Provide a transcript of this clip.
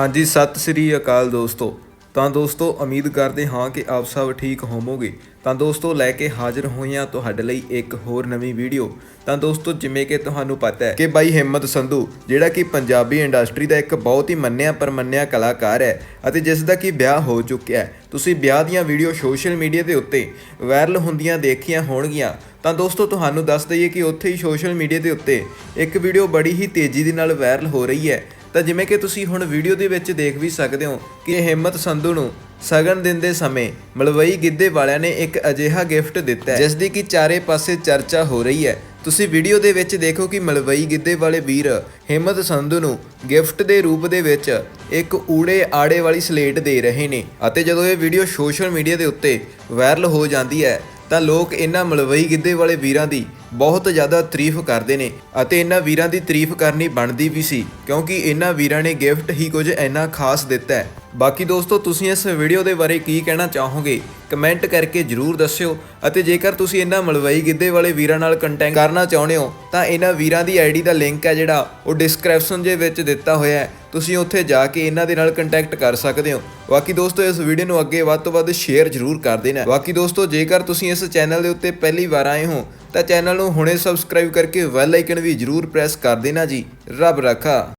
ਹਾਂਜੀ, ਸਤਿ ਸ੍ਰੀ ਅਕਾਲ ਦੋਸਤੋ। ਤਾਂ ਦੋਸਤੋ, ਉਮੀਦ ਕਰਦੇ ਹਾਂ ਕਿ ਆਪ ਸਭ ਠੀਕ ਹੋਵੋਗੇ। ਤਾਂ ਦੋਸਤੋ, ਲੈ ਕੇ ਹਾਜ਼ਰ ਹੋਈਆਂ ਤੁਹਾਡੇ ਲਈ ਇੱਕ ਹੋਰ ਨਵੀਂ ਵੀਡੀਓ। ਤਾਂ ਦੋਸਤੋ, ਜਿਵੇਂ ਕਿ ਤੁਹਾਨੂੰ ਪਤਾ ਹੈ ਕਿ ਬਾਈ ਹਿੰਮਤ ਸੰਧੂ, ਜਿਹੜਾ ਕਿ ਪੰਜਾਬੀ ਇੰਡਸਟਰੀ ਦਾ ਇੱਕ ਬਹੁਤ ਹੀ ਮੰਨਿਆ ਪਰਮੰਨਿਆ ਕਲਾਕਾਰ ਹੈ ਅਤੇ ਜਿਸ ਦਾ ਕਿ ਵਿਆਹ ਹੋ ਚੁੱਕਿਆ ਹੈ। ਤੁਸੀਂ ਵਿਆਹ ਦੀਆਂ ਵੀਡੀਓ ਸੋਸ਼ਲ ਮੀਡੀਆ ਦੇ ਉੱਤੇ ਵਾਇਰਲ ਹੁੰਦੀਆਂ ਦੇਖੀਆਂ ਹੋਣਗੀਆਂ। ਤਾਂ ਦੋਸਤੋ, ਤੁਹਾਨੂੰ ਦੱਸ ਦਈਏ ਕਿ ਉੱਥੇ ਹੀ ਸੋਸ਼ਲ ਮੀਡੀਆ ਦੇ ਉੱਤੇ ਇੱਕ ਵੀਡੀਓ ਬੜੀ ਹੀ ਤੇਜ਼ੀ ਦੇ ਨਾਲ ਵਾਇਰਲ ਹੋ ਰਹੀ ਹੈ। ਤਾਂ ਜਿਵੇਂ ਕਿ ਤੁਸੀਂ ਹੁਣ ਵੀਡੀਓ ਦੇ ਵਿੱਚ ਦੇਖ ਵੀ ਸਕਦੇ ਹੋ ਕਿ ਇਹ ਹਿੰਮਤ ਸੰਧੂ ਨੂੰ ਸਗਨ ਦਿਨ ਦੇ ਸਮੇਂ ਮਲਵਈ ਗਿੱਧੇ ਵਾਲਿਆਂ ਨੇ ਇੱਕ ਅਜਿਹਾ ਗਿਫਟ ਦਿੱਤਾ ਜਿਸ ਦੀ ਕਿ ਚਾਰੇ ਪਾਸੇ ਚਰਚਾ ਹੋ ਰਹੀ ਹੈ। ਤੁਸੀਂ ਵੀਡੀਓ ਦੇ ਵਿੱਚ ਦੇਖੋ ਕਿ ਮਲਵਈ ਗਿੱਧੇ ਵਾਲੇ ਵੀਰ ਹਿੰਮਤ ਸੰਧੂ ਨੂੰ ਗਿਫਟ ਦੇ ਰੂਪ ਦੇ ਵਿੱਚ ਇੱਕ ਊੜੇ ਆੜੇ ਵਾਲੀ ਸਲੇਟ ਦੇ ਰਹੇ ਨੇ ਅਤੇ ਜਦੋਂ ਇਹ ਵੀਡੀਓ ਸੋਸ਼ਲ ਮੀਡੀਆ ਦੇ ਉੱਤੇ ਵਾਇਰਲ ਹੋ ਜਾਂਦੀ ਹੈ ਤਾਂ ਲੋਕ ਇਹਨਾਂ ਮਲਵਈ ਗਿੱਧੇ ਵਾਲੇ ਵੀਰਾਂ ਦੀ ਬਹੁਤ ਜ਼ਿਆਦਾ ਤਾਰੀਫ ਕਰਦੇ ਨੇ ਅਤੇ ਇਹਨਾਂ ਵੀਰਾਂ ਦੀ ਤਾਰੀਫ ਕਰਨੀ ਬਣਦੀ ਵੀ ਸੀ, ਕਿਉਂਕਿ ਇਹਨਾਂ ਵੀਰਾਂ ਨੇ ਗਿਫਟ ਹੀ ਕੁਝ ਇੰਨਾ ਖਾਸ ਦਿੱਤਾ ਹੈ। ਬਾਕੀ ਦੋਸਤੋ, ਤੁਸੀਂ ਇਸ ਵੀਡੀਓ ਦੇ ਬਾਰੇ ਕੀ ਕਹਿਣਾ ਚਾਹੋਗੇ ਕਮੈਂਟ ਕਰਕੇ ਜਰੂਰ ਦੱਸਿਓ ਅਤੇ ਜੇਕਰ ਤੁਸੀਂ ਇਹਨਾਂ ਮਲਵਈ ਗਿੱਧੇ ਵਾਲੇ ਵੀਰਾਂ ਨਾਲ ਕੰਟੈਕਟ ਕਰਨਾ ਚਾਹੁੰਦੇ ਹੋ, ਤਾਂ ਇਹਨਾਂ ਵੀਰਾਂ ਦੀ ਆਈਡੀ ਦਾ ਲਿੰਕ ਹੈ ਜਿਹੜਾ ਉਹ ਡਿਸਕ੍ਰਿਪਸ਼ਨ ਦੇ ਵਿੱਚ ਦਿੱਤਾ ਹੋਇਆ ਹੈ। ਤੁਸੀਂ ਉੱਥੇ ਜਾ ਕੇ ਇਹਨਾਂ ਦੇ ਨਾਲ ਕੰਟੈਕਟ ਕਰ ਸਕਦੇ ਹੋ। ਬਾਕੀ ਦੋਸਤੋ, ਇਸ ਵੀਡੀਓ ਨੂੰ ਅੱਗੇ ਵੱਧ ਤੋਂ ਵੱਧ ਸ਼ੇਅਰ ਜਰੂਰ ਕਰ ਦੇਣਾ। ਬਾਕੀ ਦੋਸਤੋ, ਜੇਕਰ ਤੁਸੀਂ ਇਸ ਚੈਨਲ ਦੇ ਉੱਤੇ ਪਹਿਲੀ ਵਾਰ ਆਏ ਹੋ, ਤਾਂ ਚੈਨਲ ਨੂੰ ਹੁਣੇ ਸਬਸਕ੍ਰਾਈਬ ਕਰਕੇ ਬੈਲ ਆਈਕਨ ਵੀ ਜਰੂਰ ਪ੍ਰੈਸ ਕਰ ਦੇਣਾ ਜੀ। ਰੱਬ ਰੱਖਾ।